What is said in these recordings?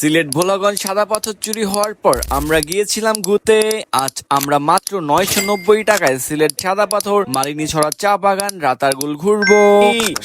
সিলেট ভোলাগঞ্জ সাদা পাথর চুরি হওয়ার পর আমরা গিয়েছিলাম ঘুরতে। আজ আমরা মাত্র নয়শো নব্বই টাকায় সিলেট সাদা পাথর মালিনী ছড়া চা বাগান রাতারগুল ঘুরবো।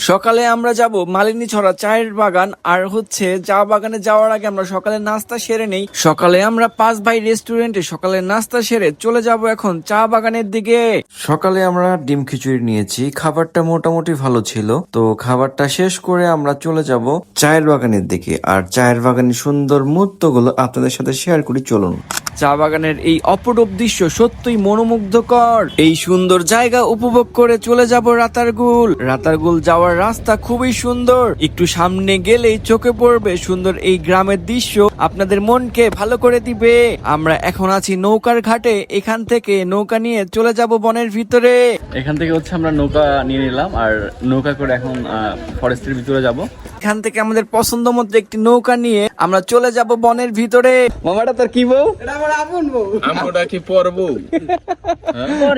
সকালে আমরা যাব মালিনী ছড়া চায়ের বাগান, আর হচ্ছে চা বাগানে যাওয়ার আগে আমরা সকালে নাস্তা সেরে নেই। সকালে আমরা পাঁচ ভাই রেস্টুরেন্টে সকালে নাস্তা সেরে চলে যাব এখন চা বাগানের দিকে। সকালে আমরা ডিম খিচুড়ি নিয়েছি, খাবারটা মোটামুটি ভালো ছিল। তো খাবারটা শেষ করে আমরা চলে যাব চায়ের বাগানের দিকে। আর চায়ের বাগানের সুন্দর মুহূর্তগুলো আপনাদের সাথে শেয়ার করি চলুন। চা বাগানের এই অপরূপ দৃশ্য সত্যই মনোমুগ্ধকর। এই সুন্দর জায়গা উপভোগ করে চলে যাব রাতারগুল। রাতারগুল যাওয়ার রাস্তা খুবই সুন্দর। একটু সামনে গেলেই চোখে পড়বে সুন্দর এই গ্রামের দৃশ্য। আপনাদের মনকে ভালো করে দিবে। আমরা এখন আছি নৌকার ঘাটে। এখান থেকে নৌকা নিয়ে চলে যাব বনের ভিতরে। এখান থেকে হচ্ছে আমরা নৌকা নিয়ে নিলাম আর নৌকা করে এখন ফরেস্টের ভিতরে যাব। এখান থেকে আমাদের পছন্দ মতো একটি নৌকা নিয়ে আমরা চলে যাব বনের ভিতরে। মামাটা তোর কি বউ? আমরা কি পর্ব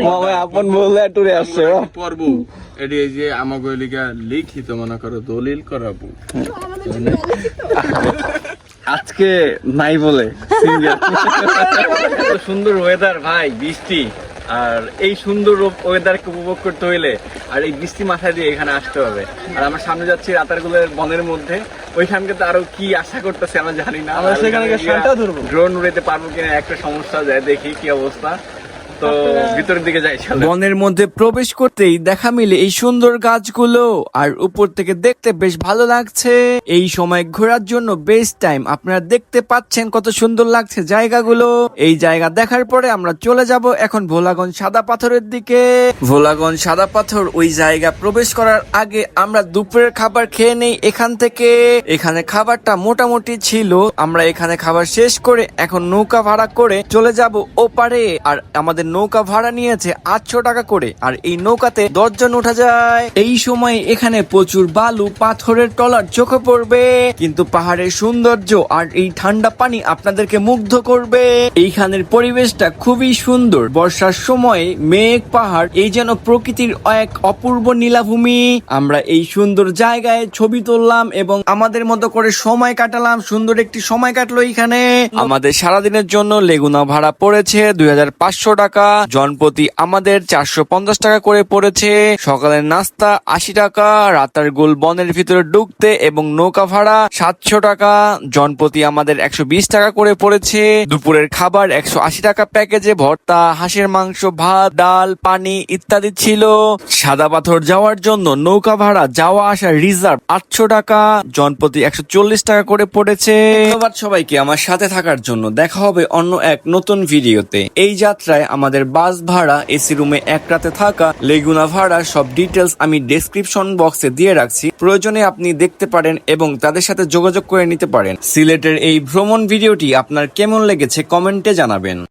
মামা আপন বললে টুরে আসছে পর্ব এটি এই যে আমাকে লিখা লিখিত মনে করো দলিল করাবো আজকে নাই বলে এত সুন্দর ওয়েদার ভাই বৃষ্টি। আর এই সুন্দর ওয়েদারকে উপভোগ করতে হইলে আর এই বৃষ্টি মাথায় দিয়ে এখানে আসতে হবে। আর আমরা সামনে যাচ্ছি রাতারগুলের বনের মধ্যে। ওইখানকে তো আরও কি আশা করতেছে আমরা জানি না। আমরা সেখানে ড্রোন উড়াইতে পারব কিনা একটা সমস্যা যায় দেখি কি অবস্থা। তো ভিতরের দিকে যাই চলো। বনের মধ্যে প্রবেশ করতেই দেখা মিলে এই সুন্দর গাছগুলো। আর উপর থেকে দেখতে বেশ ভালো লাগছে। এই সময় ঘোরার জন্য বেস্ট টাইম। আপনারা দেখতে পাচ্ছেন কত সুন্দর লাগছে জায়গাগুলো। এই জায়গা দেখার পরে আমরা চলে যাব এখন ভোলাগঞ্জ সাদা পাথরের দিকে। ভোলাগঞ্জ সাদা পাথর ওই জায়গা প্রবেশ করার আগে আমরা দুপুরের খাবার খেয়ে নেই এখান থেকে। এখানে খাবারটা মোটামুটি ছিল। আমরা এখানে খাবার শেষ করে এখন নৌকা ভাড়া করে চলে যাব ওপারে। আর আমাদের নৌকা ভাড়া নিয়েছে আটশো টাকা করে, আর এই নৌকাতে দশজন উঠা যায়। এই সময় এখানে প্রচুর বালু, পাথরের টলার চোখে পড়বে, কিন্তু পাহাড়ের সৌন্দর্য আর এই ঠান্ডা পানি আপনাদেরকে মুগ্ধ করবে। এইখানের পরিবেশটা খুবই সুন্দর। বর্ষার সময় মেঘ, পাহাড়, এই যেন প্রকৃতির এক অপূর্ব নীলাভূমি। আমরা এই সুন্দর জায়গায় ছবি তুললাম এবং আমাদের মতো করে সময় কাটালাম। সুন্দর একটি সময় কাটলো এখানে আমাদের সারাদিনের জন্য লেগুনা ভাড়া পড়েছে দুই হাজার পাঁচশো টাকা। জনপ্রতি আমাদের চারশো পঞ্চাশ টাকা করে পড়েছে। সকালের নাস্তা আশি টাকা, রাতার গোল বনের ভিতরে ঢুকতে এবং নৌকা ভাড়া সাতশো টাকা, জনপ্রতি আমাদের একশো বিশ টাকা করে পড়েছে। দুপুরের খাবার একশো আশি টাকা প্যাকেজে, ভর্তা, হাঁসের মাংস, ভাত, ডাল, পানি ইত্যাদি ছিল। সাদা পাথর যাওয়ার জন্য নৌকা ভাড়া যাওয়া আসা রিজার্ভ আটশো টাকা, জনপ্রতি একশো চল্লিশ টাকা করে পড়েছে। ধন্যবাদ সবাইকে আমার সাথে থাকার জন্য। দেখা হবে অন্য এক নতুন ভিডিওতে। এই যাত্রায় আমাদের বাস ভাড়া, এসি রুমে এক রাতে থাকা, লেগুনা ভাড়া, সব ডিটেলস আমি ডেসক্রিপশন বক্সে দিয়ে রাখছি। প্রয়োজনে আপনি দেখতে পারেন এবং তাদের সাথে যোগাযোগ করে নিতে পারেন। সিলেটের এই ভ্রমণ ভিডিওটি আপনার কেমন লেগেছে কমেন্টে জানাবেন।